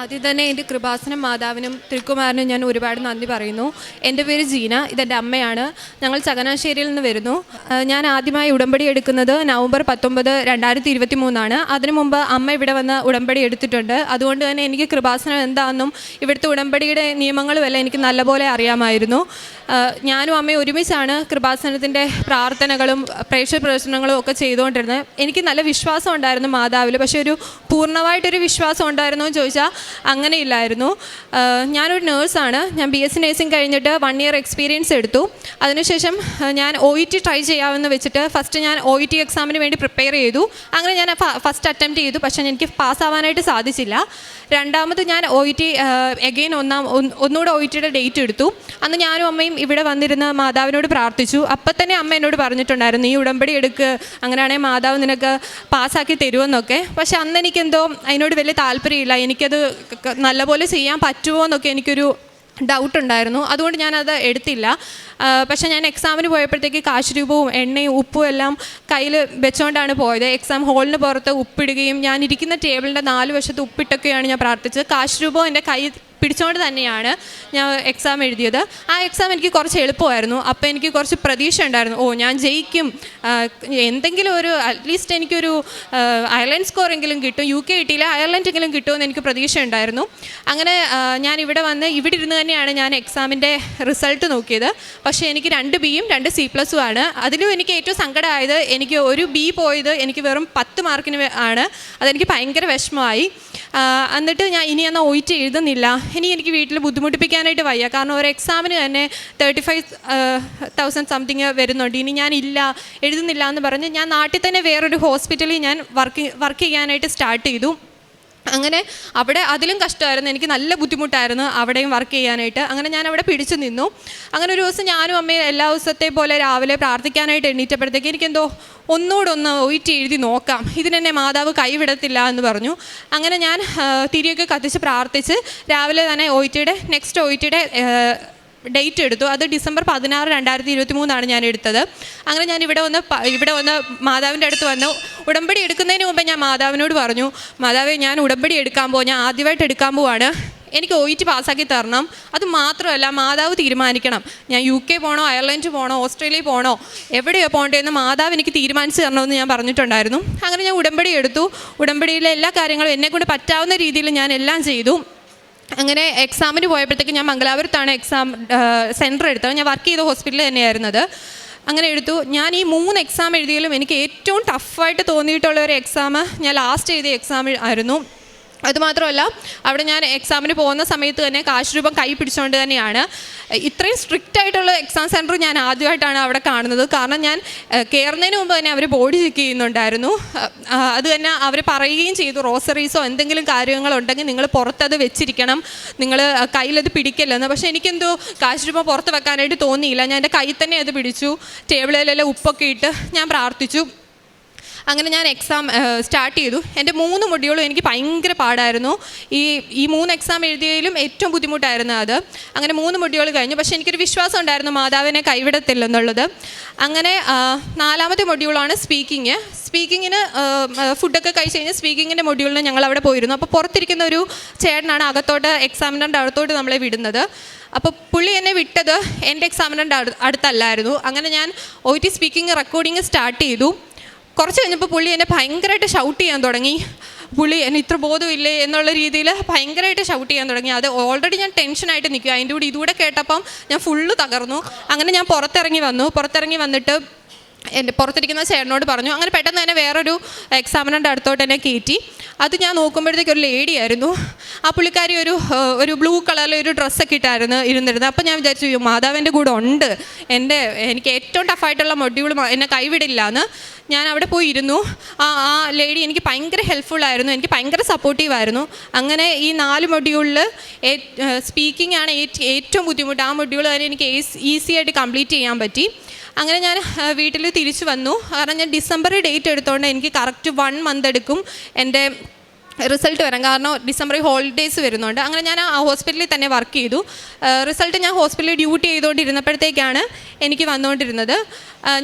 ആദ്യം തന്നെ എന്റെ കൃപാസനം മാതാവിനും തിരുക്കുമാരനും ഞാൻ ഒരുപാട് നന്ദി പറയുന്നു. എന്റെ പേര് ജീന ഇതെന്റെ അമ്മയാണ്. ഞങ്ങൾ ചങ്ങനാശ്ശേരിയിൽ നിന്ന് വരുന്നു. ഞാൻ ആദ്യമായി ഉടമ്പടി എടുക്കുന്നത് നവംബർ പത്തൊമ്പത് രണ്ടായിരത്തി ഇരുപത്തി മൂന്നാണ് അതിനു മുമ്പ് അമ്മ ഇവിടെ വന്ന് ഉടമ്പടി എടുത്തിട്ടുണ്ട്. അതുകൊണ്ട് തന്നെ എനിക്ക് കൃപാസനം എന്താണെന്നും ഇവിടുത്തെ ഉടമ്പടിയുടെ നിയമങ്ങളുമെല്ലാം എനിക്ക് നല്ലപോലെ അറിയാമായിരുന്നു. ഞാനും അമ്മയും ഒരുമിച്ചാണ് കൃപാസനത്തിന്റെ പ്രാർത്ഥനകളും പ്രേക്ഷക പ്രദർശനങ്ങളും ഒക്കെ ചെയ്തുകൊണ്ടിരുന്നത്. എനിക്ക് നല്ല വിശ്വാസം ഉണ്ടായിരുന്നു മാതാവിൽ പക്ഷേ ഒരു പൂർണമായിട്ടൊരു വിശ്വാസം ഉണ്ടായിരുന്നോ എന്ന് ചോദിച്ചാൽ അങ്ങനെയില്ലായിരുന്നു. ഞാനൊരു നേഴ്സാണ്. ഞാൻ ബി എസ് സി നേഴ്സിംഗ് കഴിഞ്ഞിട്ട് വൺ ഇയർ എക്സ്പീരിയൻസ് എടുത്തു. അതിനുശേഷം ഞാൻ ഒ ഇ ടി ട്രൈ ചെയ്യാമെന്ന് വെച്ചിട്ട് ഫസ്റ്റ് ഞാൻ ഒ ഇ ടി എക്സാമിന് വേണ്ടി പ്രിപ്പയർ ചെയ്തു. അങ്ങനെ ഞാൻ ഫസ്റ്റ് അറ്റംപ്റ്റ് ചെയ്തു. പക്ഷേ എനിക്ക് പാസ്സാവാനായിട്ട് സാധിച്ചില്ല. രണ്ടാമത് ഞാൻ ഒ ഇ ടി എഗെയിൻ ഒന്നാം ഒന്ന് ഒന്നുകൂടെ ഒ ഇ ടിയുടെ ഡേറ്റ് എടുത്തു. അന്ന് ഞാനും അമ്മയും ഇവിടെ വന്നിരുന്ന മാതാവിനോട് പ്രാർത്ഥിച്ചു. അപ്പം തന്നെ അമ്മ എന്നോട് പറഞ്ഞിട്ടുണ്ടായിരുന്നു നീ ഉടമ്പടി എടുക്ക് അങ്ങനെയാണെങ്കിൽ മാതാവ് നിനക്ക് പാസ്സാക്കി തരുമെന്നൊക്കെ പക്ഷെ അന്ന് എനിക്കെന്തോ അതിനോട് വലിയ താല്പര്യമില്ല. എനിക്കത് നല്ലപോലെ ചെയ്യാൻ പറ്റുമോ എന്നൊക്കെ എനിക്കൊരു ഡൗട്ട് ഉണ്ടായിരുന്നു. അതുകൊണ്ട് ഞാനത് എടുത്തില്ല. പക്ഷേ ഞാൻ എക്സാമിന് പോയപ്പോഴത്തേക്ക് കാശ് രൂപവും എണ്ണയും ഉപ്പും എല്ലാം കയ്യിൽ വെച്ചുകൊണ്ടാണ് പോയത്. എക്സാം ഹോളിന് പുറത്ത് ഉപ്പിടുകയും ഞാൻ ഇരിക്കുന്ന ടേബിളിന്റെ നാല് വശത്ത് ഉപ്പിട്ടൊക്കെയാണ് ഞാൻ പ്രാർത്ഥിച്ചത്. കാശ് രൂപവും എന്റെ കൈ പിടിച്ചുകൊണ്ട് തന്നെയാണ് ഞാൻ എക്സാം എഴുതിയത്. ആ എക്സാം എനിക്ക് കുറച്ച് എളുപ്പമായിരുന്നു. അപ്പോൾ എനിക്ക് കുറച്ച് പ്രതീക്ഷ ഉണ്ടായിരുന്നു. ഓ ഞാൻ ജയിക്കും. എന്തെങ്കിലും ഒരു അറ്റ്ലീസ്റ്റ് എനിക്കൊരു അയർലൻഡ് സ്കോറെങ്കിലും കിട്ടും. യു കെ കിട്ടിയില്ല അയർലൻഡെങ്കിലും കിട്ടുമെന്ന് എനിക്ക് പ്രതീക്ഷ ഉണ്ടായിരുന്നു. അങ്ങനെ ഞാൻ ഇവിടെ വന്ന് ഇവിടെ ഇരുന്ന് തന്നെയാണ് ഞാൻ എക്സാമിന്റെ റിസൾട്ട് നോക്കിയത്. പക്ഷേ എനിക്ക് രണ്ട് ബിയും രണ്ട് സി പ്ലസും ആണ്. അതിലും എനിക്ക് ഏറ്റവും സങ്കടമായത് എനിക്ക് ഒരു ബി പോയത് എനിക്ക് വെറും പത്ത് മാർക്കിന് ആണ്. അതെനിക്ക് ഭയങ്കര വിഷമമായി. എന്നിട്ട് ഞാൻ ഇനി എന്നാൽ ഒയിറ്റ് എഴുതുന്നില്ല. ഇനി എനിക്ക് വീട്ടിൽ ബുദ്ധിമുട്ടിപ്പിക്കാനായിട്ട് വയ്യ. കാരണം ഒരു എക്സാമിന് തന്നെ തേർട്ടി ഫൈവ് തൗസൻഡ് സംതിങ് വരുന്നുണ്ട്. ഇനി ഞാൻ ഇല്ല എഴുതുന്നില്ല എന്ന് പറഞ്ഞ് ഞാൻ നാട്ടിൽ തന്നെ വേറൊരു ഹോസ്പിറ്റലിൽ ഞാൻ വർക്ക് വർക്ക് ചെയ്യാനായിട്ട് സ്റ്റാർട്ട് ചെയ്തു. അങ്ങനെ അവിടെ അതിലും കഷ്ടമായിരുന്നു. എനിക്ക് നല്ല ബുദ്ധിമുട്ടായിരുന്നു അവിടെയും വർക്ക് ചെയ്യാനായിട്ട്. അങ്ങനെ ഞാൻ അവിടെ പിടിച്ചു നിന്നു. അങ്ങനെ ഒരു ദിവസം ഞാനും അമ്മയും എല്ലാ ദിവസത്തെ പോലെ രാവിലെ പ്രാർത്ഥിക്കാനായിട്ട് എണ്ണീറ്റപ്പോഴത്തേക്ക് എനിക്കെന്തോ ഒന്നുകൂടൊന്ന് ഒയിറ്റ് എഴുതി നോക്കാം. ഇതിനെന്നെ മാതാവ് കൈവിടത്തില്ല എന്ന് പറഞ്ഞു. അങ്ങനെ ഞാൻ തിരിയൊക്കെ കത്തിച്ച് പ്രാർത്ഥിച്ച് രാവിലെ തന്നെ ഒയിറ്റിയുടെ നെക്സ്റ്റ് ഒയിറ്റിയുടെ ഡേറ്റ് എടുത്തു. അത് ഡിസംബർ പതിനാറ് രണ്ടായിരത്തി ഇരുപത്തി മൂന്നാണ് ഞാൻ എടുത്തത്. അങ്ങനെ ഞാൻ ഇവിടെ വന്ന് ഇവിടെ വന്ന് മാതാവിന്റെ അടുത്ത് വന്നു. ഉടമ്പടി എടുക്കുന്നതിന് മുമ്പ് ഞാൻ മാതാവിനോട് പറഞ്ഞു മാതാവെ ഞാൻ ഉടമ്പടി എടുക്കാൻ പോകും ഞാൻ ആദ്യമായിട്ട് എടുക്കാൻ പോവാണ്. എനിക്ക് ഒ ടി പാസ്സാക്കി തരണം. അത് മാത്രമല്ല മാതാവ് തീരുമാനിക്കണം. ഞാൻ യു കെ പോകണോ അയർലൻഡ് പോകണോ ഓസ്ട്രേലിയ പോകണോ എവിടെയോ പോകേണ്ടതെന്ന് മാതാവ് എനിക്ക് തീരുമാനിച്ച് തരണമെന്ന് ഞാൻ പറഞ്ഞിട്ടുണ്ടായിരുന്നു. അങ്ങനെ ഞാൻ ഉടമ്പടി എടുത്തു. ഉടമ്പടിയിലെ എല്ലാ കാര്യങ്ങളും എന്നെക്കൊണ്ട് പറ്റാവുന്ന രീതിയിൽ ഞാൻ എല്ലാം ചെയ്തു. അങ്ങനെ എക്സാമിന് പോയപ്പോഴത്തേക്ക് ഞാൻ മംഗലാപുരത്താണ് എക്സാം സെന്റർ എടുത്തത്. ഞാൻ വർക്ക് ചെയ്ത ഹോസ്പിറ്റലിൽ തന്നെയായിരുന്നത്. അങ്ങനെ എടുത്തു. ഞാൻ ഈ മൂന്ന് എക്സാം എഴുതിയാലും എനിക്ക് ഏറ്റവും ടഫായിട്ട് തോന്നിയിട്ടുള്ള ഒരു എക്സാം ഞാൻ ലാസ്റ്റ് എഴുതിയ എക്സാം ആയിരുന്നു. അതുമാത്രമല്ല അവിടെ ഞാൻ എക്സാമിന് പോകുന്ന സമയത്ത് തന്നെ കാശ് രൂപം കൈ പിടിച്ചുകൊണ്ട് തന്നെയാണ്. ഇത്രയും സ്ട്രിക്റ്റ് ആയിട്ടുള്ള എക്സാം സെന്റർ ഞാൻ ആദ്യമായിട്ടാണ് അവിടെ കാണുന്നത്. കാരണം ഞാൻ കയറുന്നതിന് മുമ്പ് തന്നെ അവർ ബോഡി ചെക്ക് ചെയ്യുന്നുണ്ടായിരുന്നു. അത് തന്നെ അവർ പറയുകയും ചെയ്തു റോസറീസോ എന്തെങ്കിലും കാര്യങ്ങളുണ്ടെങ്കിൽ നിങ്ങൾ പുറത്തത് വെച്ചിരിക്കണം. നിങ്ങൾ കയ്യിലത് പിടിക്കല്ലെന്ന്. പക്ഷേ എനിക്കെന്തോ കാശ് രൂപ പുറത്ത് വെക്കാനായിട്ട് തോന്നിയില്ല. ഞാൻ എന്റെ കൈ തന്നെ അത് പിടിച്ചു ടേബിളിലെല്ലാം ഉപ്പൊക്കെ ഇട്ട് ഞാൻ പ്രാർത്ഥിച്ചു. അങ്ങനെ ഞാൻ എക്സാം സ്റ്റാർട്ട് ചെയ്തു. എന്റെ മൂന്ന് മൊഡ്യൂളും എനിക്ക് ഭയങ്കര പാടായിരുന്നു. ഈ ഈ മൂന്ന് എക്സാം എഴുതിയതിലും ഏറ്റവും ബുദ്ധിമുട്ടായിരുന്നു അത്. അങ്ങനെ മൂന്ന് മൊഡ്യൂൾ കഴിഞ്ഞു. പക്ഷേ എനിക്കൊരു വിശ്വാസം ഉണ്ടായിരുന്നു മാതാവിനെ കൈവിടത്തില്ലെന്നുള്ളത്. അങ്ങനെ നാലാമത്തെ മൊഡ്യൂളാണ് സ്പീക്കിങ് സ്പീക്കിങ്ങിന് ഫുഡൊക്കെ കഴിച്ച് കഴിഞ്ഞ് സ്പീക്കിങ്ങിന്റെ മൊഡ്യൂളിന് ഞങ്ങൾ അവിടെ പോയിരുന്നു. അപ്പോൾ പുറത്തിരിക്കുന്ന ഒരു ചേട്ടനാണ് അകത്തോട്ട് എക്സാമിനന്റെ അടുത്തോട്ട് നമ്മളെ വിടുന്നത്. അപ്പോൾ പുള്ളി എന്നെ വിട്ടത് എന്റെ എക്സാമിനന്റെ അടുത്തല്ലായിരുന്നു. അങ്ങനെ ഞാൻ O T speaking recording start ചെയ്തു. കുറച്ച് കഴിഞ്ഞപ്പോൾ പുള്ളി എന്നെ ഭയങ്കരമായിട്ട് ഷൗട്ട് ചെയ്യാൻ തുടങ്ങി. പുള്ളി എന്നെ ഇത്ര ബോധമില്ലേ എന്നുള്ള രീതിയിൽ ഭയങ്കരമായിട്ട് ഷൗട്ട് ചെയ്യാൻ തുടങ്ങി. അത് ഓൾറെഡി ഞാൻ ടെൻഷനായിട്ട് നിൽക്കുക അതിന്റെ കൂടി ഇതുകൂടെ കേട്ടപ്പം ഞാൻ ഫുള്ള് തകർന്നു. അങ്ങനെ ഞാൻ പുറത്തിറങ്ങി വന്നു. പുറത്തിറങ്ങി വന്നിട്ട് എന്റെ പുറത്തിരിക്കുന്ന ചേട്ടനോട് പറഞ്ഞു. അങ്ങനെ പെട്ടെന്ന് തന്നെ വേറൊരു എക്സാമിനന്റെ അടുത്തോട്ട് എന്നെ കയറ്റി. അത് ഞാൻ നോക്കുമ്പോഴത്തേക്ക് ഒരു ലേഡി ആയിരുന്നു. ആ പുള്ളിക്കാരി ഒരു ഒരു ബ്ലൂ കളറിൽ ഒരു ഡ്രസ്സൊക്കെ ഇട്ടായിരുന്നു ഇരുന്നിരുന്നത്. അപ്പോൾ ഞാൻ വിചാരിച്ചു "അയ്യോ, മാതാവിന്റെ കൂടെ ഉണ്ട്. എന്റെ എനിക്ക് ഏറ്റവും ടഫായിട്ടുള്ള മൊഡ്യൂൾ എന്നെ കൈവിടില്ല എന്ന് ഞാൻ അവിടെ പോയി ഇരുന്നു. ആ ആ ലേഡി എനിക്ക് ഭയങ്കര ഹെൽപ്ഫുള്ളായിരുന്നു എനിക്ക് ഭയങ്കര സപ്പോർട്ടീവായിരുന്നു അങ്ങനെ ഈ നാല് മൊഡ്യൂളിൽ സ്പീക്കിംഗ് ആണ് ഏറ്റവും ബുദ്ധിമുട്ട്. ആ മൊഡ്യൂൾ തന്നെ എനിക്ക് ഈസി ആയിട്ട് കംപ്ലീറ്റ് ചെയ്യാൻ പറ്റി. അങ്ങനെ ഞാൻ വീട്ടിൽ തിരിച്ചു വന്നു. കാരണം ഞാൻ ഡിസംബർ ഡേറ്റ് എടുത്തുകൊണ്ട് എനിക്ക് കറക്റ്റ് വൺ മന്ത് എടുക്കും എന്റെ റിസൾട്ട് വരാം കാരണം ഡിസംബറിൽ ഹോളിഡേയ്സ് വരുന്നുണ്ട്. അങ്ങനെ ഞാൻ ആ ഹോസ്പിറ്റലിൽ തന്നെ വർക്ക് ചെയ്തു. റിസൾട്ട് ഞാൻ ഹോസ്പിറ്റലിൽ ഡ്യൂട്ടി ചെയ്തുകൊണ്ടിരുന്നപ്പോഴത്തേക്കാണ് എനിക്ക് വന്നുകൊണ്ടിരുന്നത്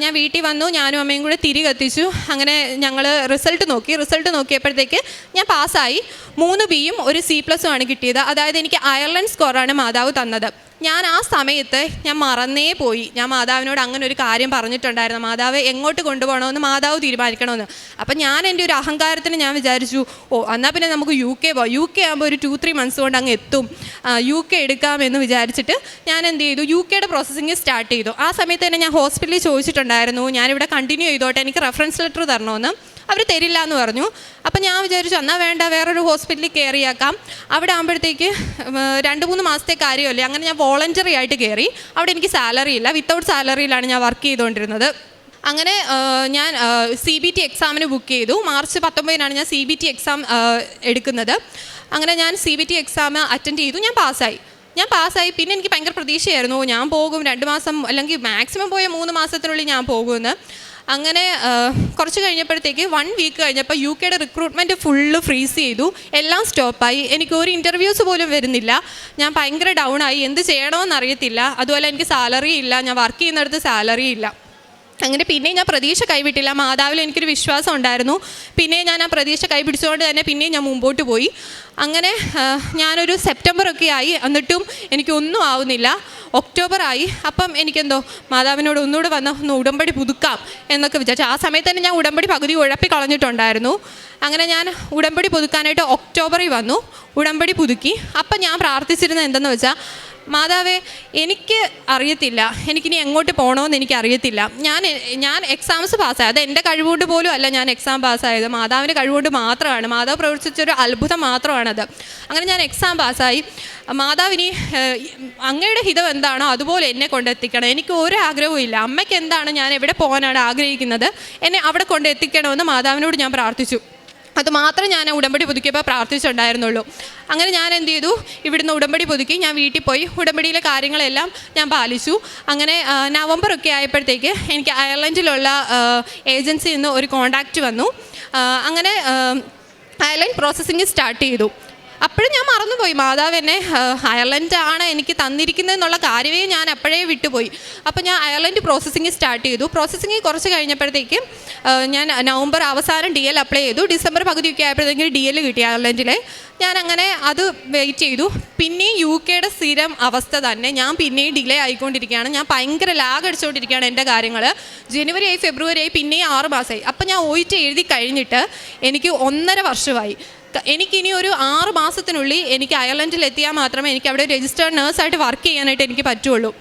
ഞാൻ വീട്ടിൽ വന്നു ഞാനും അമ്മയും കൂടെ തിരി കത്തിച്ചു. അങ്ങനെ ഞങ്ങൾ റിസൾട്ട് നോക്കി. റിസൾട്ട് നോക്കിയപ്പോഴത്തേക്ക് ഞാൻ പാസ്സായി മൂന്ന് ബിയും ഒരു സി പ്ലസും ആണ് കിട്ടിയത്. അതായത് എനിക്ക് അയർലൻഡ് സ്കോറാണ് മാതാവ് തന്നത്. ഞാൻ ആ സമയത്ത് ഞാൻ മറന്നേ പോയി. ഞാൻ മാതാവിനോട് അങ്ങനെ ഒരു കാര്യം പറഞ്ഞിട്ടുണ്ടായിരുന്നു. മാതാവ് എങ്ങോട്ട് കൊണ്ടുപോകണമെന്ന് മാതാവ് തീരുമാനിക്കണമെന്ന്. അപ്പം ഞാൻ എന്റെ ഒരു അഹങ്കാരത്തിന് ഞാൻ വിചാരിച്ചു ഓ എന്നാൽ പിന്നെ നമുക്ക് യു കെ പോകാം യു കെ ആകുമ്പോൾ ഒരു ടു ത്രീ മന്ത്സ് കൊണ്ട് അങ്ങ് എത്തും. യു കെ എടുക്കാമെന്ന് വിചാരിച്ചിട്ട് ഞാൻ എന്ത് ചെയ്തു? യു കെയുടെ പ്രോസസ്സിങ് സ്റ്റാർട്ട് ചെയ്തു. ആ സമയത്ത് തന്നെ ഞാൻ ഹോസ്പിറ്റലിൽ ചോദിച്ചിട്ടുണ്ടായിരുന്നു ഞാനിവിടെ കണ്ടിന്യൂ ചെയ്തോട്ടെ എനിക്ക് റെഫറൻസ് ലെറ്റർ തരണമെന്ന് അവർ തരില്ല എന്ന് പറഞ്ഞു. അപ്പം ഞാൻ വിചാരിച്ചു എന്നാൽ വേണ്ട വേറൊരു ഹോസ്പിറ്റലിൽ കയറിയാക്കാം അവിടെ ആകുമ്പോഴത്തേക്ക് രണ്ട് മൂന്ന് മാസത്തെ കാര്യമല്ലേ അങ്ങനെ ഞാൻ വോളണ്ടറി ആയിട്ട് കയറി അവിടെ എനിക്ക് സാലറി ഇല്ല. വിത്തൗട്ട് സാലറിയിലാണ് ഞാൻ വർക്ക് ചെയ്തുകൊണ്ടിരുന്നത് അങ്ങനെ ഞാൻ സി ബി ടി എക്സാമിന് ബുക്ക് ചെയ്തു. മാർച്ച് പത്തൊമ്പതിനാണ് ഞാൻ സി ബി ടി എക്സാം എടുക്കുന്നത്. അങ്ങനെ ഞാൻ C B T exam attend ചെയ്തു. ഞാൻ പാസ്സായി. ഞാൻ പാസ്സായി. പിന്നെ എനിക്ക് ഭയങ്കര പ്രതീക്ഷയായിരുന്നു. ഞാൻ പോകും രണ്ട് മാസം അല്ലെങ്കിൽ മാക്സിമം പോയ മൂന്ന് മാസത്തിനുള്ളിൽ ഞാൻ പോകുമെന്ന്. അങ്ങനെ കുറച്ച് കഴിഞ്ഞപ്പോഴത്തേക്ക് വൺ വീക്ക് കഴിഞ്ഞപ്പോൾ യു കെയുടെ റിക്രൂട്ട്മെന്റ് ഫുള്ള് ഫ്രീസ് ചെയ്തു. എല്ലാം സ്റ്റോപ്പായി. എനിക്ക് ഒരു ഇന്റർവ്യൂസ് പോലും വരുന്നില്ല. ഞാൻ ഭയങ്കര ഡൗൺ ആയി. എന്ത് ചെയ്യണമെന്ന് അറിയത്തില്ല അതുപോലെ എനിക്ക് സാലറി ഇല്ല. ഞാൻ വർക്ക് ചെയ്യുന്നിടത്ത് സാലറി ഇല്ല. അങ്ങനെ പിന്നെ ഞാൻ പ്രതീക്ഷ കൈവിട്ടില്ല. മാതാവിൽ എനിക്കൊരു വിശ്വാസം ഉണ്ടായിരുന്നു. പിന്നെ ഞാൻ ആ പ്രതീക്ഷ കൈപിടിച്ചുകൊണ്ട് തന്നെ പിന്നെ ഞാൻ മുമ്പോട്ട് പോയി. അങ്ങനെ ഞാനൊരു സെപ്റ്റംബർ ഒക്കെ ആയി. എന്നിട്ടും എനിക്കൊന്നും ആവുന്നില്ല. ഒക്ടോബർ ആയി. അപ്പം എനിക്കെന്തോ മാതാവിനോട് ഒന്നുകൂടെ വന്ന് ഒന്ന് ഉടമ്പടി പുതുക്കാം എന്നൊക്കെ വിചാരിച്ചു. ആ സമയത്ത് തന്നെ ഞാൻ ഉടമ്പടി പകുതി ഉഴപ്പി കളഞ്ഞിട്ടുണ്ടായിരുന്നു. അങ്ങനെ ഞാൻ ഉടമ്പടി പുതുക്കാനായിട്ട് ഒക്ടോബറിൽ വന്നു. ഉടമ്പടി പുതുക്കി. അപ്പം ഞാൻ പ്രാർത്ഥിച്ചിരുന്നത് എന്തെന്ന് വെച്ചാൽ മാതാവേ എനിക്ക് അറിയത്തില്ല. എനിക്കിനി എങ്ങോട്ട് പോകണമെന്ന് എനിക്ക് അറിയത്തില്ല ഞാൻ ഞാൻ എക്സാംസ് പാസ്സായത് എന്റെ കഴിവുകൊണ്ട് പോലും അല്ല ഞാൻ എക്സാം പാസ്സായത് മാതാവിന്റെ കഴിവുകൊണ്ട് മാത്രമാണ്. മാതാവ് പ്രവർത്തിച്ചൊരു അത്ഭുതം മാത്രമാണത്. അങ്ങനെ ഞാൻ എക്സാം പാസ്സായി മാതാവിനി അങ്ങയുടെ ഹിതം എന്താണോ അതുപോലെ എന്നെ കൊണ്ടെത്തിക്കണം. എനിക്ക് ഒരു ആഗ്രഹവും ഇല്ല. അമ്മയ്ക്ക് എന്താണ് ഞാൻ എവിടെ പോകാനാണ് ആഗ്രഹിക്കുന്നത്? എന്നെ അവിടെ കൊണ്ടെത്തിക്കണമെന്ന് മാതാവിനോട് ഞാൻ പ്രാർത്ഥിച്ചു. അത് മാത്രം ഞാൻ ഉടമ്പടി പുതുക്കിയപ്പോൾ പ്രാർത്ഥിച്ചിട്ടുണ്ടായിരുന്നുള്ളൂ അങ്ങനെ ഞാൻ എന്ത് ചെയ്തു? ഇവിടുന്ന് ഉടമ്പടി പുതുക്കി ഞാൻ വീട്ടിൽ പോയി. ഉടമ്പടിയിലെ കാര്യങ്ങളെല്ലാം ഞാൻ പാലിച്ചു. അങ്ങനെ നവംബറൊക്കെ ആയപ്പോഴത്തേക്ക് എനിക്ക് അയർലൻഡിലുള്ള ഏജൻസിയിൽ നിന്ന് ഒരു കോണ്ടാക്റ്റ് വന്നു. അങ്ങനെ അയർലൻഡ് പ്രോസസ്സിങ് സ്റ്റാർട്ട് ചെയ്തു. അപ്പോഴും ഞാൻ മറന്നുപോയി. മാതാവ് എന്നെ അയർലൻഡ് ആണ് എനിക്ക് തന്നിരിക്കുന്നത് എന്നുള്ള കാര്യമേ ഞാൻ അപ്പോഴേ വിട്ടുപോയി. അപ്പോൾ ഞാൻ അയർലൻഡ് പ്രോസസ്സിങ് സ്റ്റാർട്ട് ചെയ്തു. പ്രോസസ്സിങ് കുറച്ച് കഴിഞ്ഞപ്പോഴത്തേക്ക് ഞാൻ നവംബർ അവസാനം ഡി എൽ അപ്ലൈ ചെയ്തു. ഡിസംബർ പകുതിയൊക്കെ ആയപ്പോഴത്തേക്കും ഡി എൽ കിട്ടി അയർലൻഡിലെ. ഞാൻ അങ്ങനെ അത് വെയിറ്റ് ചെയ്തു. പിന്നെയും യു കെയുടെ സ്ഥിരം അവസ്ഥ തന്നെ. ഞാൻ പിന്നെയും ഡിലേ ആയിക്കൊണ്ടിരിക്കുകയാണ്. ഞാൻ ഭയങ്കര ലാഗ് അടിച്ചുകൊണ്ടിരിക്കുകയാണ് എന്റെ കാര്യങ്ങൾ ജനുവരി ആയി ഫെബ്രുവരി ആയി പിന്നെയും ആറ് മാസമായി അപ്പോൾ ഞാൻ ഓയിറ്റ് എഴുതി കഴിഞ്ഞിട്ട് എനിക്ക് ഒന്നര വർഷമായി. എനിക്കിനി ഒരു ആറ് മാസത്തിനുള്ളിൽ എനിക്ക് അയർലൻഡിൽ എത്തിയാൽ മാത്രമേ എനിക്ക് അവിടെ രജിസ്റ്റേർഡ് നേഴ്സായിട്ട് വർക്ക് ചെയ്യാനായിട്ട് എനിക്ക് പറ്റുള്ളൂ.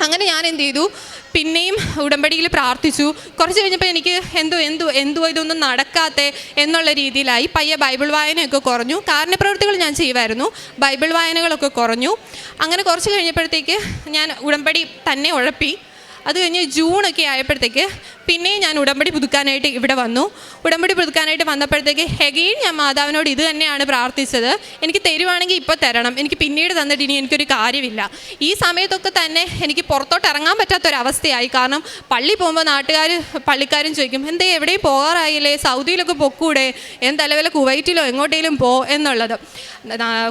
അങ്ങനെ ഞാൻ എന്ത് ചെയ്തു? പിന്നെയും ഉടമ്പടിയിൽ പ്രാർത്ഥിച്ചു. കുറച്ച് കഴിഞ്ഞപ്പോൾ എനിക്ക് എന്തോ എന്തോ എന്തോ ഇതൊന്നും നടക്കാത്ത എന്നുള്ള രീതിയിലായി. പയ്യെ ബൈബിൾ വായനയൊക്കെ കുറഞ്ഞു. കാരണപ്രവൃത്തികൾ ഞാൻ ചെയ്യുമായിരുന്നു. ബൈബിൾ വായനകളൊക്കെ കുറഞ്ഞു. അങ്ങനെ കുറച്ച് കഴിഞ്ഞപ്പോഴത്തേക്ക് ഞാൻ ഉടമ്പടി തന്നെ ഉഴപ്പി. അത് കഴിഞ്ഞ് ജൂണൊക്കെ ആയപ്പോഴത്തേക്ക് പിന്നെയും ഞാൻ ഉടമ്പടി പുതുക്കാനായിട്ട് ഇവിടെ വന്നു. ഉടമ്പടി പുതുക്കാനായിട്ട് വന്നപ്പോഴത്തേക്ക് ഹെഗെയിൻ ഞാൻ മാതാവിനോട് ഇത് തന്നെയാണ് പ്രാർത്ഥിച്ചത്. എനിക്ക് തരുവാണെങ്കിൽ ഇപ്പോൾ തരണം. എനിക്ക് പിന്നീട് തന്നിട്ട് ഇനി എനിക്കൊരു കാര്യമില്ല. ഈ സമയത്തൊക്കെ തന്നെ എനിക്ക് പുറത്തോട്ട് ഇറങ്ങാൻ പറ്റാത്തൊരവസ്ഥയായി. കാരണം പള്ളി പോകുമ്പോൾ നാട്ടുകാർ പള്ളിക്കാരും ചോദിക്കും എന്തേ എവിടെയും പോകാറായില്ലേ? സൗദിയിലൊക്കെ പൊക്കൂടെ? എന്തല്ല വല്ല കുവൈറ്റിലോ എങ്ങോട്ടേലും പോ എന്നുള്ളത്.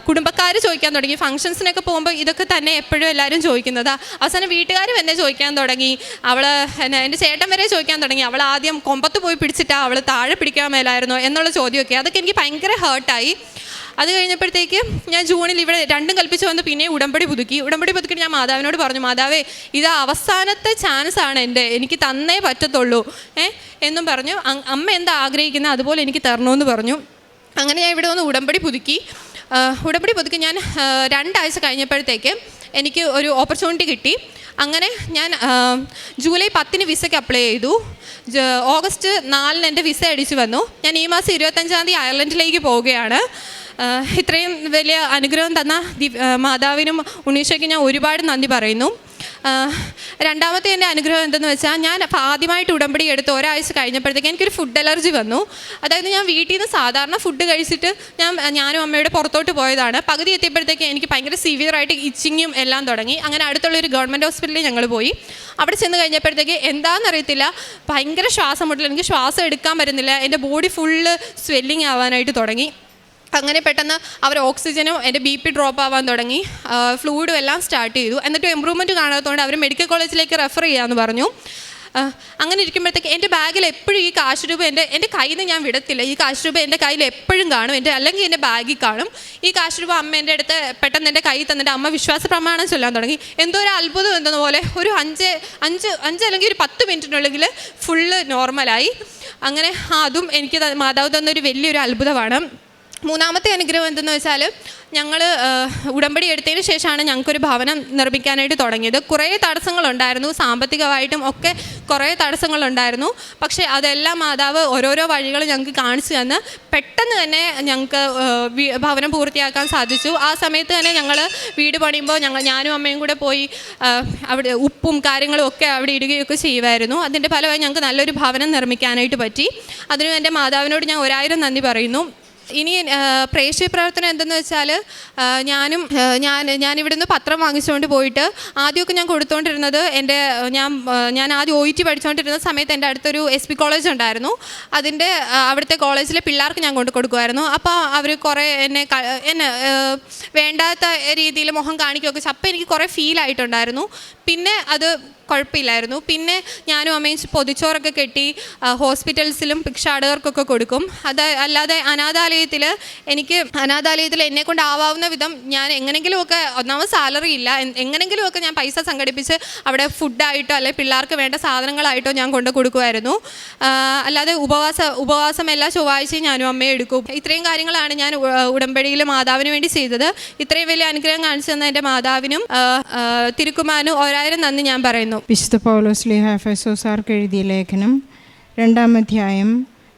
കുടുംബക്കാർ ചോദിക്കാൻ തുടങ്ങി. ഫംഗ്ഷൻസിനൊക്കെ പോകുമ്പോൾ ഇതൊക്കെ തന്നെ എപ്പോഴും എല്ലാവരും ചോദിക്കുന്നത്. അവസാനം വീട്ടുകാരും എന്നെ ചോദിക്കാൻ തുടങ്ങി. അവൾ എന്റെ ചേട്ടൻ വരെ ചോദിക്കാൻ തുടങ്ങി. അവൾ ആദ്യം കൊമ്പത്ത് പോയി പിടിച്ചിട്ടാ അവൾ താഴെ പിടിക്കാൻ മേലായിരുന്നു? എന്നുള്ള ചോദ്യമൊക്കെ. അതൊക്കെ എനിക്ക് ഭയങ്കര ഹേർട്ടായി അത് കഴിഞ്ഞപ്പോഴത്തേക്ക് ഞാൻ ജൂണിൽ ഇവിടെ രണ്ടും കൽപ്പിച്ച് വന്ന് പിന്നെ ഉടമ്പടി പുതുക്കി. ഉടമ്പടി പുതുക്കി ഞാൻ മാതാവിനോട് പറഞ്ഞു മാതാവേ ഇത് അവസാനത്തെ ചാൻസ് ആണ് എന്റെ. എനിക്ക് തന്നേ പറ്റത്തുള്ളൂ. ഏ എന്നും പറഞ്ഞു. അമ്മ എന്താ ആഗ്രഹിക്കുന്നത്? അതുപോലെ എനിക്ക് തരണമെന്ന് പറഞ്ഞു. അങ്ങനെ ഞാൻ ഇവിടെ വന്ന് ഉടമ്പടി പുതുക്കി. ഉടമ്പടി പുതുക്കി ഞാൻ രണ്ടാഴ്ച കഴിഞ്ഞപ്പോഴത്തേക്ക് എനിക്ക് ഒരു ഓപ്പർച്യൂണിറ്റി കിട്ടി. അങ്ങനെ ഞാൻ ജൂലൈ പത്തിന് വിസയ്ക്ക് അപ്ലൈ ചെയ്തു. ഓഗസ്റ്റ് നാലിന് എന്റെ വിസ അടിച്ചു വന്നു. ഞാൻ ഈ മാസം ഇരുപത്തഞ്ചാം തീയതി അയർലൻഡിലേക്ക് പോവുകയാണ്. ഇത്രയും വലിയ അനുഗ്രഹം തന്ന മാതാവിനും ഉണ്ണീഷയ്ക്കും ഞാൻ ഒരുപാട് നന്ദി പറയുന്നു. രണ്ടാമത്തെ എന്റെ അനുഗ്രഹം എന്തെന്ന് വെച്ചാൽ ഞാൻ ആദ്യമായിട്ട് ഉടമ്പടി എടുത്ത് ഒരാഴ്ച കഴിഞ്ഞപ്പോഴത്തേക്ക് എനിക്കൊരു ഫുഡ് അലർജി വന്നു. അതായത് ഞാൻ വീട്ടിൽ നിന്ന് സാധാരണ ഫുഡ് കഴിച്ചിട്ട് ഞാൻ ഞാനും അമ്മയുടെ പുറത്തോട്ട് പോയതാണ്. പകുതി എത്തിയപ്പോഴത്തേക്ക് എനിക്ക് ഭയങ്കര സിവിയറായിട്ട് ഇച്ചിങ്ങും എല്ലാം തുടങ്ങി. അങ്ങനെ അടുത്തുള്ളൊരു ഗവൺമെന്റ് ഹോസ്പിറ്റലിൽ ഞങ്ങൾ പോയി. അവിടെ ചെന്ന് കഴിഞ്ഞപ്പോഴത്തേക്ക് എന്താണെന്നറിയത്തില്ല. ഭയങ്കര ശ്വാസം മുട്ടൽ എനിക്ക് ശ്വാസം എടുക്കാൻ പറ്റുന്നില്ല. എന്റെ ബോഡി ഫുള്ള് സ്വെല്ലിങ് ആവാനായിട്ട് തുടങ്ങി. അങ്ങനെ പെട്ടെന്ന് അവർ ഓക്സിജനും എന്റെ ബി പി ഡ്രോപ്പ് ആവാൻ തുടങ്ങി. ഫ്ലൂയിഡും എല്ലാം സ്റ്റാർട്ട് ചെയ്തു. എന്നിട്ട് ഇമ്പ്രൂവ്മെന്റ് കാണാത്തതുകൊണ്ട് അവർ മെഡിക്കൽ കോളേജിലേക്ക് റെഫർ ചെയ്യാമെന്ന് പറഞ്ഞു. അങ്ങനെ ഇരിക്കുമ്പോഴത്തേക്ക് എന്റെ ബാഗിൽ എപ്പോഴും ഈ കാശ് രൂപ എന്റെ എന്റെ കയ്യിൽ നിന്ന് ഞാൻ വിടത്തില്ല. ഈ കാശ് രൂപ എന്റെ കയ്യിൽ എപ്പോഴും കാണും. എന്റെ അല്ലെങ്കിൽ എന്റെ ബാഗിൽ കാണും. ഈ കാശ് രൂപ അമ്മ എന്റെ അടുത്ത് പെട്ടെന്ന് എന്റെ കയ്യിൽ തന്നിട്ട് അമ്മ വിശ്വാസ പ്രമാണം ചൊല്ലാൻ തുടങ്ങി. എന്തോ ഒരു അത്ഭുതം എന്ന പോലെ. ഒരു അഞ്ച് അഞ്ച് അഞ്ച് അല്ലെങ്കിൽ ഒരു പത്ത് മിനിറ്റിനുള്ളിൽ ഫുള്ള് നോർമലായി അങ്ങനെ അതും എനിക്ക് മാതാവ് തന്നൊരു വലിയൊരു അത്ഭുതമാണ്. മൂന്നാമത്തെ അനുഗ്രഹം എന്തെന്ന് വെച്ചാൽ ഞങ്ങൾ ഉടമ്പടി എടുത്തതിന് ശേഷമാണ് ഞങ്ങൾക്കൊരു ഭവനം നിർമ്മിക്കാനായിട്ട് തുടങ്ങിയത്. കുറേ തടസ്സങ്ങളുണ്ടായിരുന്നു സാമ്പത്തികമായിട്ടും ഒക്കെ കുറേ തടസ്സങ്ങളുണ്ടായിരുന്നു. പക്ഷേ അതെല്ലാം മാതാവ് ഓരോരോ വഴികൾ ഞങ്ങൾക്ക് കാണിച്ചു തന്ന് പെട്ടെന്ന് തന്നെ ഞങ്ങൾക്ക് ഭവനം പൂർത്തിയാക്കാൻ സാധിച്ചു. ആ സമയത്ത് തന്നെ ഞങ്ങൾ വീട് പണിയുമ്പോൾ ഞങ്ങൾ ഞാനും അമ്മയും കൂടെ പോയി അവിടെ ഉപ്പും കാര്യങ്ങളും ഒക്കെ അവിടെ ഇടുകയൊക്കെ ചെയ്യുമായിരുന്നു. അതിന്റെ ഫലമായി ഞങ്ങൾക്ക് നല്ലൊരു ഭവനം നിർമ്മിക്കാനായിട്ട് പറ്റി. അതിനു എന്റെ മാതാവിനോട് ഞാൻ ഒരായിരം നന്ദി പറയുന്നു. ഇനി പ്രേക്ഷക പ്രവർത്തനം എന്തെന്ന് വെച്ചാൽ ഞാനും ഞാൻ ഞാൻ ഇവിടുന്ന് പത്രം വാങ്ങിച്ചുകൊണ്ട് പോയിട്ട് ആദ്യമൊക്കെ ഞാൻ കൊടുത്തുകൊണ്ടിരുന്നത് എന്റെ ഞാൻ ഞാൻ ആദ്യം ഒ ടി പഠിച്ചുകൊണ്ടിരുന്ന സമയത്ത് എന്റെ അടുത്തൊരു എസ് പി കോളേജ് ഉണ്ടായിരുന്നു. അതിന്റെ അവിടുത്തെ കോളേജിലെ പിള്ളേർക്ക് ഞാൻ കൊണ്ട് കൊടുക്കുമായിരുന്നു. അപ്പോൾ അവർ കുറേ എന്നെ എന്നെ വേണ്ടാത്ത രീതിയിൽ മുഖം കാണിക്കുകയൊക്കെ അപ്പം എനിക്ക് കുറേ ഫീൽ ആയിട്ടുണ്ടായിരുന്നു. പിന്നെ അത് കുഴപ്പമില്ലായിരുന്നു. പിന്നെ ഞാനും അമ്മയും പൊതിച്ചോറൊക്കെ കെട്ടി ഹോസ്പിറ്റൽസിലും ഭിക്ഷാടകർക്കൊക്കെ കൊടുക്കും. അത് അല്ലാതെ അനാഥാലയത്തിൽ എനിക്ക് അനാഥാലയത്തിൽ എന്നെ കൊണ്ട് ആവാവുന്ന വിധം ഞാൻ എങ്ങനെങ്കിലുമൊക്കെ ഒന്നാമത് സാലറി ഇല്ല. എങ്ങനെങ്കിലുമൊക്കെ ഞാൻ പൈസ സംഘടിപ്പിച്ച് അവിടെ ഫുഡായിട്ടോ അല്ലെങ്കിൽ പിള്ളേർക്ക് വേണ്ട സാധനങ്ങളായിട്ടോ ഞാൻ കൊണ്ട് കൊടുക്കുമായിരുന്നു. അല്ലാതെ ഉപവാസ ഉപവാസം എല്ലാ ചൊവ്വാഴ്ചയും ഞാനും അമ്മയെ എടുക്കും. ഇത്രയും കാര്യങ്ങളാണ് ഞാൻ ഉടമ്പടിയിൽ മാതാവിന് വേണ്ടി ചെയ്തത്. ഇത്രയും വലിയ അനുഗ്രഹം കാണിച്ചു തന്ന എന്റെ മാതാവിനും തിരുക്കുമാനും ഒരായിരം നന്ദി ഞാൻ പറയുന്നു. വിശുദ്ധ പൗലോസ് ലിഹ ഫെസോസാർക്ക് എഴുതിയ ലേഖനം? രണ്ടാം അധ്യായം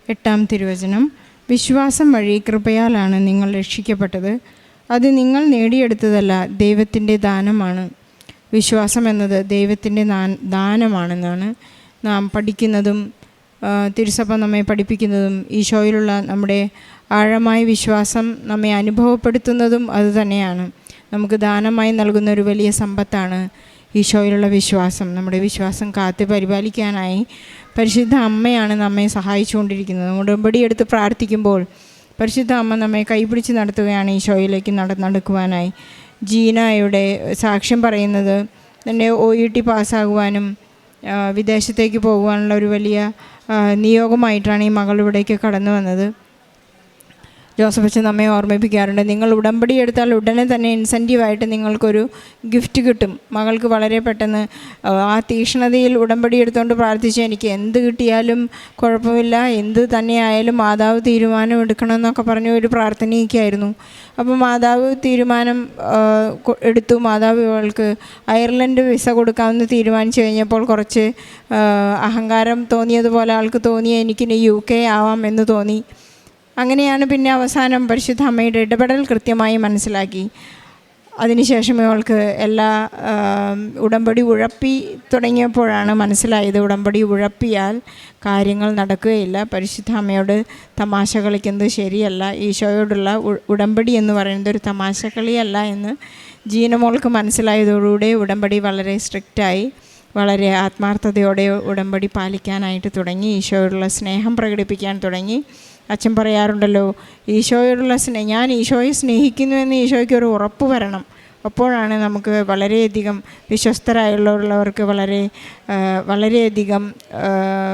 എട്ടാം തിരുവചനം. വിശ്വാസം വഴി കൃപയാലാണ് നിങ്ങൾ രക്ഷിക്കപ്പെട്ടത്. അത് നിങ്ങൾ നേടിയെടുത്തതല്ല ദൈവത്തിന്റെ ദാനമാണ്. വിശ്വാസം എന്നത് ദൈവത്തിന്റെ ദാനമാണെന്നാണ് നാം പഠിക്കുന്നതും തിരുസഭ നമ്മെ പഠിപ്പിക്കുന്നതും ഈശോയിലുള്ള നമ്മുടെ ആഴമായ വിശ്വാസം നമ്മെ അനുഭവപ്പെടുത്തുന്നതും അതുതന്നെയാണ് നമുക്ക് ദാനമായി നൽകുന്ന ഒരു വലിയ സമ്പത്താണ് ഈശോയിലുള്ള വിശ്വാസം നമ്മുടെ വിശ്വാസം കാത്ത് പരിപാലിക്കാനായി പരിശുദ്ധ അമ്മയാണ് നമ്മെ സഹായിച്ചുകൊണ്ടിരിക്കുന്നത്. ഉടമ്പടി എടുത്ത് പ്രാർത്ഥിക്കുമ്പോൾ പരിശുദ്ധ അമ്മ നമ്മെ കൈപിടിച്ച് നടത്തുകയാണ് ഈശോയിലേക്ക് നട നടക്കുവാനായി. ജീനയുടെ സാക്ഷ്യം പറയുന്നത് തന്നെ ഒ ഇ ടി പാസ്സാകുവാനും വിദേശത്തേക്ക് പോകുവാനുള്ള ഒരു വലിയ നിയോഗമായിട്ടാണ് ഈ മകൾ ഇവിടേക്ക് കടന്നു വന്നത്. ജോസഫ് അച്ഛൻ നമ്മെ ഓർമ്മിപ്പിക്കാറുണ്ട്. നിങ്ങൾ ഉടമ്പടി എടുത്താൽ ഉടനെ തന്നെ ഇൻസെന്റീവായിട്ട് നിങ്ങൾക്കൊരു ഗിഫ്റ്റ് കിട്ടും. മകൾക്ക് വളരെ പെട്ടെന്ന് ആ, തീക്ഷ്ണതയിൽ ഉടമ്പടി എടുത്തുകൊണ്ട് പ്രാർത്ഥിച്ചു എനിക്ക് എന്ത് കിട്ടിയാലും കുഴപ്പമില്ല എന്ത് തന്നെയായാലും മാതാവ് തീരുമാനം എടുക്കണമെന്നൊക്കെ പറഞ്ഞ ഒരു പ്രാർത്ഥനയൊക്കെയായിരുന്നു. അപ്പോൾ മാതാവ് തീരുമാനം എടുത്തു. മാതാവ് ഇവൾക്ക് അയർലൻഡ് വിസ കൊടുക്കാമെന്ന് തീരുമാനിച്ചു കഴിഞ്ഞപ്പോൾ കുറച്ച് അഹങ്കാരം തോന്നിയതുപോലെ ആൾക്ക് തോന്നി എനിക്കിനി യു കെ ആവാം എന്ന് തോന്നി. അങ്ങനെയാണ് പിന്നെ അവസാനം പരിശുദ്ധ അമ്മയുടെ ഇടപെടൽ കൃത്യമായി മനസ്സിലാക്കി. അതിനുശേഷം ഇവൾക്ക് എല്ലാ ഉടമ്പടി ഉഴപ്പി തുടങ്ങിയപ്പോഴാണ് മനസ്സിലായത് ഉടമ്പടി ഉഴപ്പിയാൽ കാര്യങ്ങൾ നടക്കുകയില്ല. പരിശുദ്ധ അമ്മയോട് തമാശ കളിക്കുന്നത് ശരിയല്ല. ഈശോയോടുള്ള ഉടമ്പടി എന്ന് പറയുന്നത് ഒരു തമാശ കളിയല്ല എന്ന് ജീനമോൾക്ക് മനസ്സിലായതോടുകൂടി ഉടമ്പടി വളരെ സ്ട്രിക്റ്റായി വളരെ ആത്മാർത്ഥതയോടെ ഉടമ്പടി പാലിക്കാനായിട്ട് തുടങ്ങി. ഈശോയോടുള്ള സ്നേഹം പ്രകടിപ്പിക്കാൻ തുടങ്ങി. അച്ഛൻ പറയാറുണ്ടല്ലോ ഈശോയോടുള്ള സ്നേഹം ഞാൻ ഈശോയെ സ്നേഹിക്കുന്നുവെന്ന് ഈശോയ്ക്ക് ഒരു ഉറപ്പ് വരണം. അപ്പോഴാണ് നമുക്ക് വളരെയധികം വിശ്വസ്തരായുള്ളവർക്ക് വളരെ വളരെയധികം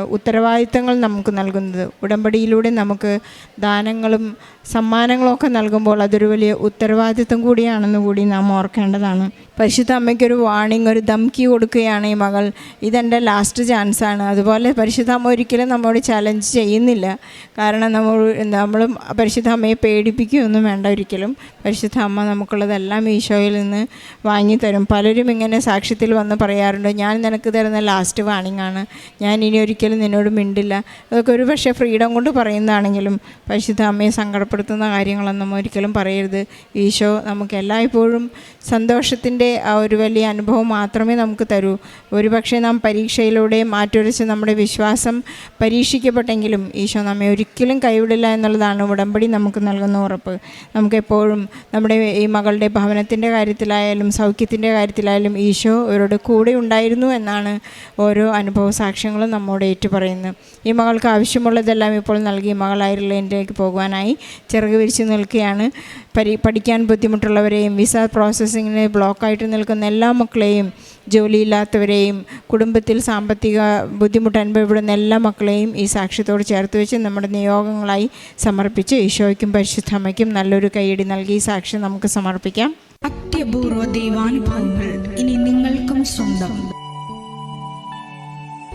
ഉത്തരവാദിത്തങ്ങൾ നമുക്ക് നൽകുന്നത്. ഉടമ്പടിയിലൂടെ നമുക്ക് ദാനങ്ങളും സമ്മാനങ്ങളൊക്കെ നൽകുമ്പോൾ അതൊരു വലിയ ഉത്തരവാദിത്തം കൂടിയാണെന്ന് കൂടി നാം ഓർക്കേണ്ടതാണ്. പരിശുദ്ധ അമ്മയ്ക്കൊരു വാണിംഗ് ഒരു ധംക്കി കൊടുക്കുകയാണ് ഈ മകൾ. ഇതെന്റെ ലാസ്റ്റ് ചാൻസാണ് അതുപോലെ പരിശുദ്ധ അമ്മ ഒരിക്കലും നമ്മോട് ചലഞ്ച് ചെയ്യുന്നില്ല. കാരണം നമ്മൾ നമ്മളും പരിശുദ്ധ അമ്മയെ പേടിപ്പിക്കുകയൊന്നും വേണ്ട ഒരിക്കലും. പരിശുദ്ധ അമ്മ നമുക്കുള്ളതെല്ലാം ഈശോയിൽ നിന്ന് വാങ്ങിത്തരും. പലരും ഇങ്ങനെ സാക്ഷ്യത്തിൽ വന്ന് പറയാറുണ്ട് ഞാൻ നിനക്ക് തരുന്ന ലാസ്റ്റ് വാണിംഗ് ആണ്. ഞാൻ ഇനി ഒരിക്കലും നിന്നോട് മിണ്ടില്ല. അതൊക്കെ ഒരു പക്ഷേ ഫ്രീഡം കൊണ്ട് പറയുന്നതാണെങ്കിലും പരിശുദ്ധ അമ്മയെ സങ്കടപ്പെടുത്തുന്ന കാര്യങ്ങളൊന്നും ഒരിക്കലും പറയരുത്. ഈശോ നമുക്ക് എല്ലായ്പ്പോഴും സന്തോഷത്തിന്റെ ആ ഒരു വലിയ അനുഭവം മാത്രമേ നമുക്ക് തരൂ. ഒരുപക്ഷെ നാം പരീക്ഷയിലൂടെ മാറ്റുരച്ച് നമ്മുടെ വിശ്വാസം പരീക്ഷിക്കപ്പെട്ടെങ്കിലും ഈശോ നമ്മെ ഒരിക്കലും കൈവിടില്ല എന്നുള്ളതാണ് ഉടമ്പടി നമുക്ക് നൽകുന്ന ഉറപ്പ്. നമുക്കെപ്പോഴും നമ്മുടെ ഈ മകളുടെ ഭവനത്തിന്റെ കാര്യത്തിലായാലും സൗഖ്യത്തിന്റെ കാര്യത്തിലായാലും ഈശോ അവരോട് കൂടെ ഉണ്ടായിരുന്നു എന്നാണ് ഓരോ അനുഭവ സാക്ഷ്യങ്ങളും നമ്മോട് ഏറ്റുപറയുന്നു. ഈ മകൾക്ക് ആവശ്യമുള്ളതെല്ലാം ഇപ്പോൾ നൽകി മകൾ അയർലൻഡിലേക്ക് പോകുവാനായി ചിറക് വിരിച്ച് നിൽക്കുകയാണ്. പരി പഠിക്കാൻ ബുദ്ധിമുട്ടുള്ളവരെയും വിസ പ്രോസസ്സിങ്ങിന് ബ്ലോക്കായിട്ട് നിൽക്കുന്ന എല്ലാ മക്കളെയും ജോലിയില്ലാത്തവരെയും കുടുംബത്തിൽ സാമ്പത്തിക ബുദ്ധിമുട്ട് അനുഭവപ്പെടുന്ന എല്ലാ മക്കളെയും ഈ സാക്ഷ്യത്തോട് ചേർത്ത് വെച്ച് നമ്മുടെ നിയോഗങ്ങളായി സമർപ്പിച്ച് ഈശോയ്ക്കും പരിശുദ്ധമ്മയ്ക്കും നല്ലൊരു കൈയടി നൽകി ഈ സാക്ഷ്യം നമുക്ക് സമർപ്പിക്കാം. അത്യപൂർവ ദൈവാനുഭവങ്ങൾ ഇനി നിങ്ങൾക്കും സ്വന്തം.